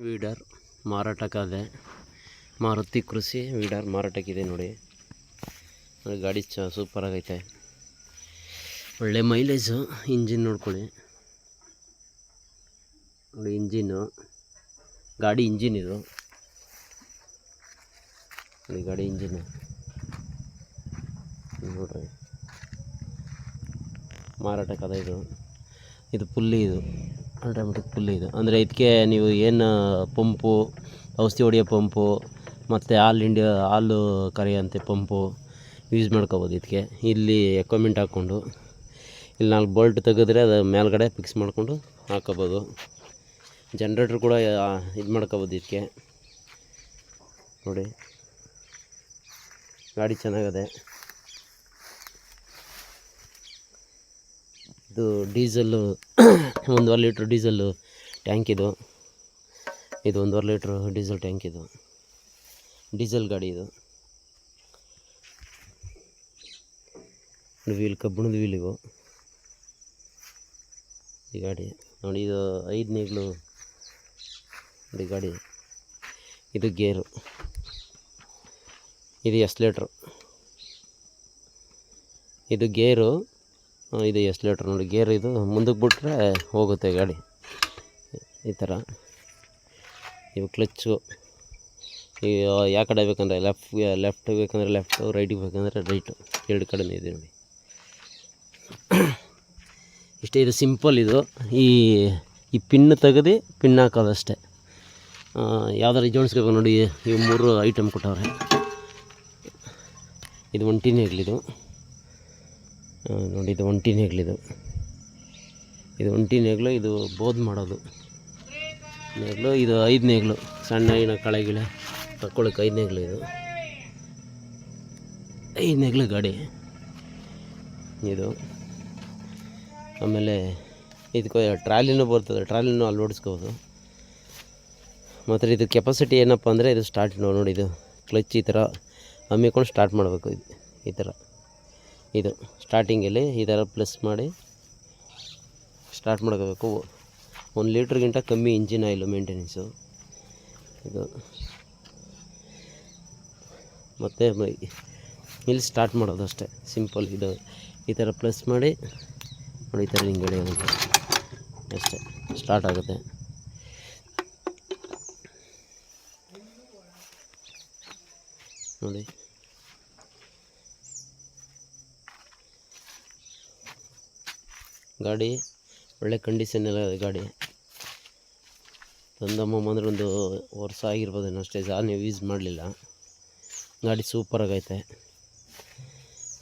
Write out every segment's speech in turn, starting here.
Weeder ಮಾರಾಟಕ್ಕಾದೆ Maruti ಕೃಷಿ weeder ಮಾರಾಟಕ್ಕಿದೆ ನೋಡಿ. ಗಾಡಿ ಚ ಸೂಪರ್ ಆಗೈತೆ. ಒಳ್ಳೆ ಮೈಲೇಜು ಇಂಜಿನ್ ನೋಡ್ಕೊಳ್ಳಿ. ನೋಡಿ ಇಂಜಿನ್ನು ಗಾಡಿ ಇಂಜಿನ್ ಇದು. ನೋಡಿ ಗಾಡಿ ಇಂಜಿನ್ ನೋಡ್ರಿ. ಮಾರಾಟಕ್ಕದ ಇದು. ಇದು ಪುಲ್ಲಿ ಇದು. ಆಟೋಮೆಟಿಕ್ ಫುಲ್ ಇದು. ಅಂದರೆ ಇದಕ್ಕೆ ನೀವು ಏನು ಪಂಪು, ಔಷಧಿ ಹೊಡೆಯೋ ಪಂಪು, ಮತ್ತು ಆಲ್ ಇಂಡಿಯಾ ಹಾಲು ಕರೆಯೋಂಥ ಪಂಪು ಯೂಸ್ ಮಾಡ್ಕೋಬೋದು ಇದಕ್ಕೆ ಇಲ್ಲಿ ಎಕ್ವಿಪ್ಮೆಂಟ್ ಹಾಕ್ಕೊಂಡು, ಇಲ್ಲಿ ನಾಲ್ಕು ಬೋಲ್ಟ್ ತೆಗೆದ್ರೆ ಅದು ಮೇಲ್ಗಡೆ ಫಿಕ್ಸ್ ಮಾಡಿಕೊಂಡು ಹಾಕೋಬೋದು ಜನ್ರೇಟ್ರ್ ಕೂಡ ಇದು ಮಾಡ್ಕೋಬೋದು ಇದಕ್ಕೆ ನೋಡಿ. ಗಾಡಿ ಚೆನ್ನಾಗದೆ. ಇದು ಡೀಸೆಲ್ಲು ಒಂದೂವರೆ ಲೀಟ್ರ್ ಡೀಸೆಲ್ಲು ಟ್ಯಾಂಕ್ ಇದು. ಇದು ಒಂದೂವರೆ ಲೀಟ್ರ್ ಡೀಸೆಲ್ ಟ್ಯಾಂಕ್ ಇದು. ಡೀಸೆಲ್ ಗಾಡಿ ಇದು. ವೀಲ್ ಕಬ್ಬಿಣದ ವೀಲ್ ಇವು. ಈ ಗಾಡಿ. ನೋಡಿ, ಇದು ಐದು ನೇಗ್ಲು ನೋಡಿ ಗಾಡಿ. ಇದು ಗೇರು. ಇದು ಎಸ್ಲೇಟ್ರು ಇದು ಗೇರು. ಇದು ಎಸ್ಲೇಟ್ರ್ ನೋಡಿ ಗೇರ್ ಇದು. ಮುಂದಕ್ಕೆ ಬಿಟ್ರೆ ಹೋಗುತ್ತೆ ಗಾಡಿ. ಈ ಥರ ಇವು ಕ್ಲಚ್ಚು ಈ ಯಾವ ಕಡೆ ಬೇಕಂದ್ರೆ ಲೆಫ್ಟ್ ಲೆಫ್ಟ್ ಬೇಕಂದ್ರೆ ಲೆಫ್ಟು ರೈಟಿಗೆ ಬೇಕಂದ್ರೆ ರೈಟು ಎರಡು ಕಡೆನೇ ಇದೆ ನೋಡಿ. ಇಷ್ಟೇ, ಇದು ಸಿಂಪಲ್ ಇದು. ಈ ಈ ಪಿನ್ ತೆಗೆದು ಪಿನ್ ಹಾಕೋದಷ್ಟೇ ಯಾವ್ದಾರು ಜೋಡಿಸ್ಬೇಕು ನೋಡಿ ಇವು ಮೂರು ಐಟಮ್ ಕೊಟ್ಟವ್ರೆ. ಇದು ಒಂಟಿನೇ ಇರಲಿದು ನೋಡಿ, ಇದು ಒಂಟಿ ನೇಗ್ಲಿದು ಇದು. ಒಂಟಿ ನೇಗ್ಲು, ಇದು ಬೋದ್ ಮಾಡೋದು. ನೇಗ್ಲು, ಇದು ಐದು ನೇಗ್ಲು. ಸಣ್ಣ ಏನ ಕಳೆ ಗಿಳೆ ತಕ್ಕೊಳ್ಳೋಕೆ ಐದು ನೇಗ್ಲು ಇದು. ಐದು ನೇಗ್ಲು ಗಾಡಿ. ಇದು. ಆಮೇಲೆ ಇದಕ್ಕೆ ಟ್ರಾಲಿನೂ ಬರ್ತದೆ. ಟ್ರಾಲಿನೂ ಅಲ್ಲಿ ಓಡಿಸ್ಕೋಬೋದು. ಮತ್ತು ಇದು ಕೆಪಾಸಿಟಿ ಏನಪ್ಪ ಅಂದರೆ ಇದು ಸ್ಟಾರ್ಟ್ ನೋಡಿ, ಇದು ಕ್ಲಚ್ ಈ ಥರ ಹಮ್ಮಿಕೊಂಡು ಸ್ಟಾರ್ಟ್ ಮಾಡಬೇಕು. ಇದು ಈ ಥರ ಇದು ಸ್ಟಾರ್ಟಿಂಗಲ್ಲಿ ಈ ಥರ ಪ್ಲಸ್ ಮಾಡಿ ಸ್ಟಾರ್ಟ್ ಮಾಡ್ಕೋಬೇಕು. ಒಂದು ಲೀಟ್ರ್ಗಿಂತ ಕಮ್ಮಿ ಇಂಜಿನ್ ಆಯಿಲು ಮೇಂಟೆನೆನ್ಸು ಇದು. ಮತ್ತು ಇಲ್ಲಿ ಸ್ಟಾರ್ಟ್ ಮಾಡೋದು ಅಷ್ಟೇ. ಸಿಂಪಲ್ ಇದು. ಈ ಥರ ಪ್ಲಸ್ ಮಾಡಿ, ನೋಡಿ ಈ ಥರ ಹಿಂಗಡೆ ಅಷ್ಟೇ. ಸ್ಟಾರ್ಟ್ ಆಗುತ್ತೆ. ನೋಡಿ. ಗಾಡಿ, ಒಳ್ಳೆ ಕಂಡೀಷನ್ ಎಲ್ಲ ಇದೆ ಗಾಡಿ. ತಂದಮ್ಮ ಅಂದ್ರೆ ಒಂದು ವರ್ಷ ಆಗಿರ್ಬೋದೇನೋ ಅಷ್ಟೇ ಸಹ ನೀವು ಯೂಸ್ ಮಾಡಲಿಲ್ಲ. ಗಾಡಿ ಸೂಪರಾಗೈತೆ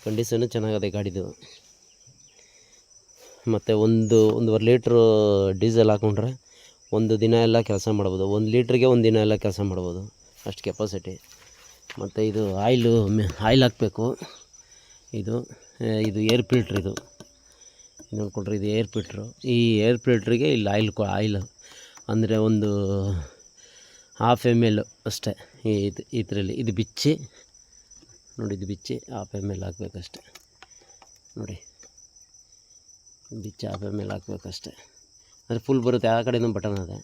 ಕಂಡೀಷನು ಚೆನ್ನಾಗಿದೆ ಚೆನ್ನಾಗದೆ ಗಾಡಿದು. ಮತ್ತು ಒಂದು, ಒಂದೂವರೆ ಲೀಟ್ರು ಡೀಸೆಲ್ ಹಾಕೊಂಡ್ರೆ ಒಂದು ದಿನ ಎಲ್ಲ ಕೆಲಸ ಮಾಡ್ಬೋದು. ಒಂದು ಲೀಟ್ರಿಗೆ ಒಂದು ದಿನ ಎಲ್ಲ ಕೆಲಸ ಮಾಡ್ಬೋದು. ಅಷ್ಟು ಕೆಪಾಸಿಟಿ ಮತ್ತು ಇದು ಆಯಿಲು ಆಯಿಲ್ ಹಾಕಬೇಕು. ಇದು ಇದು ಏರ್ ಫಿಲ್ಟ್ರ್ ಇದು. ನೋಡ್ಕೊಂಡ್ರೆ ಇದು ಏರ್ ಫಿಲ್ಟ್ರು ಈ ಏರ್ ಫಿಲ್ಟ್ರಿಗೆ ಇಲ್ಲಿ ಆಯಿಲ್ ಕೊ ಆಯಿಲ್ ಅಂದರೆ ಒಂದು ಹಾಫ್ ಎಂ ಎಲ್ ಅಷ್ಟೇ ಈ ಇದು, ಇದರಲ್ಲಿ. ಇದು ಬಿಚ್ಚಿ, ನೋಡಿ ಇದು ಬಿಚ್ಚಿ ಹಾಫ್ ಎಂ ಎಲ್ ಹಾಕ್ಬೇಕಷ್ಟೆ. ನೋಡಿ, ಬಿಚ್ಚಿ ಹಾಫ್ ಎಂ ಎಲ್ ಹಾಕ್ಬೇಕಷ್ಟೆ. ಅಂದರೆ ಫುಲ್ ಬರುತ್ತೆ, ಆ ಕಡೆನೂ ಬಟನ್ ಅದೆ.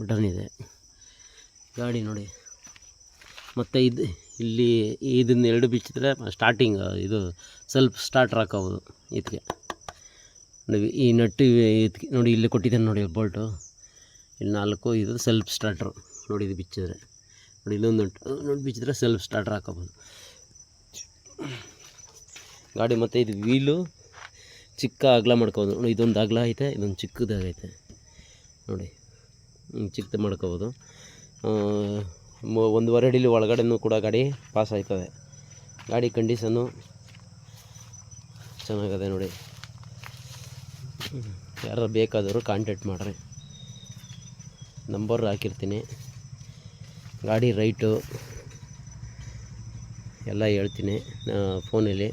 ಬಟನ್ ಇದೆ. ಗಾಡಿ ನೋಡಿ. ಮತ್ತು ಇದು ಇಲ್ಲಿ ಇದನ್ನ ಎರಡು ಬಿಚ್ಚಿದ್ರೆ ಸ್ಟಾರ್ಟಿಂಗ್ ಇದು ಸ್ವಲ್ಪ ಸ್ಟಾರ್ಟ್ರ್ ಹಾಕೋಬೋದು ಇದಕ್ಕೆ ನೋಡಿ, ಈ ನಟ್ಟು ಇದಕ್ಕೆ ನೋಡಿ, ಇಲ್ಲಿ ಕೊಟ್ಟಿದ್ದಾನೆ ನೋಡಿ ಬೋಲ್ಟು ಇಲ್ಲಿ ನಾಲ್ಕು, ಇದು ಸೆಲ್ಫ್ ಸ್ಟಾರ್ಟ್ರು ನೋಡಿ, ಇದು ಬಿಚ್ಚಿದ್ರೆ. ನೋಡಿ, ಇಲ್ಲೊಂದು ನಟ್ಟು ನೋಡಿ, ಬಿಚ್ಚಿದ್ರೆ ಸೆಲ್ಫ್ ಸ್ಟಾರ್ಟ್ರ್ ಹಾಕೋಬೋದು. ಗಾಡಿ ಮತ್ತು ಇದು ವೀಲು ಚಿಕ್ಕ ಅಗಲ ಮಾಡ್ಕೋಬೋದು. ನೋಡಿ, ಇದೊಂದು ಅಗಲ ಐತೆ, ಇದೊಂದು ಚಿಕ್ಕದಾಗೈತೆ. ನೋಡಿ ಚಿಕ್ಕದ ಮಾಡ್ಕೋಬೋದು. ಒಂದೂವರೆ ಅಡಿಲಿ ಒಳಗಡೆನೂ ಕೂಡ ಗಾಡಿ ಪಾಸ್ ಆಯ್ತದೆ. ಗಾಡಿ ಕಂಡೀಷನ್ನು ಚೆನ್ನಾಗದೆ ನೋಡಿ. ಯಾರು ಬೇಕಾದರೂ ಕಾಂಟ್ಯಾಕ್ಟ್ ಮಾಡಿರಿ. ನಂಬರ್ ಹಾಕಿರ್ತೀನಿ. ಗಾಡಿ ರೈಟು ಎಲ್ಲ ಹೇಳ್ತೀನಿ ಫೋನಲ್ಲಿ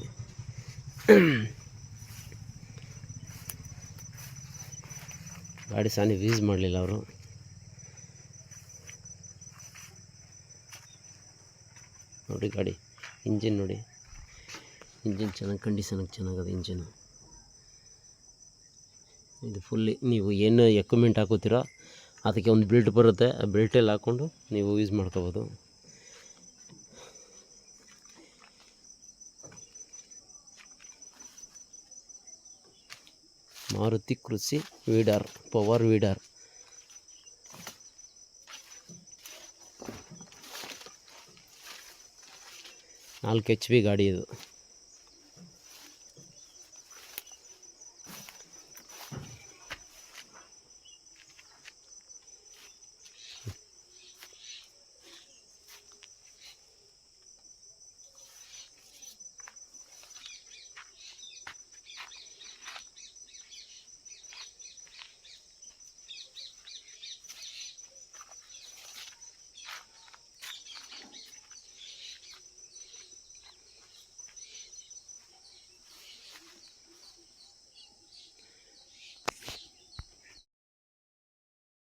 ಗಾಡಿ ಸಾನಿ ಯೂಸ್ ಮಾಡಲಿಲ್ಲ ಅವರು. ನೋಡಿ ಗಾಡಿ. ಇಂಜಿನ್ ನೋಡಿ. ಇಂಜಿನ್ ಚೆನ್ನಾಗಿ ಕಂಡೀಷನಾಗಿ ಚೆನ್ನಾಗದ ಇಂಜಿನು. ಇದು ಫುಲ್ಲಿ ನೀವು ಏನು ಎಕ್ವಿಪ್ಮೆಂಟ್ ಹಾಕೋತೀರೋ ಅದಕ್ಕೆ ಒಂದು ಬೆಲ್ಟ್ ಬರುತ್ತೆ. ಆ ಬೆಲ್ಟಲ್ಲಿ ಹಾಕ್ಕೊಂಡು ನೀವು ಯೂಸ್ ಮಾಡ್ಕೋಬೋದು. Maruti Krishi weeder, power weeder. ನಾಲ್ಕು ಎಚ್ ಪಿ ಗಾಡಿ ಇದು.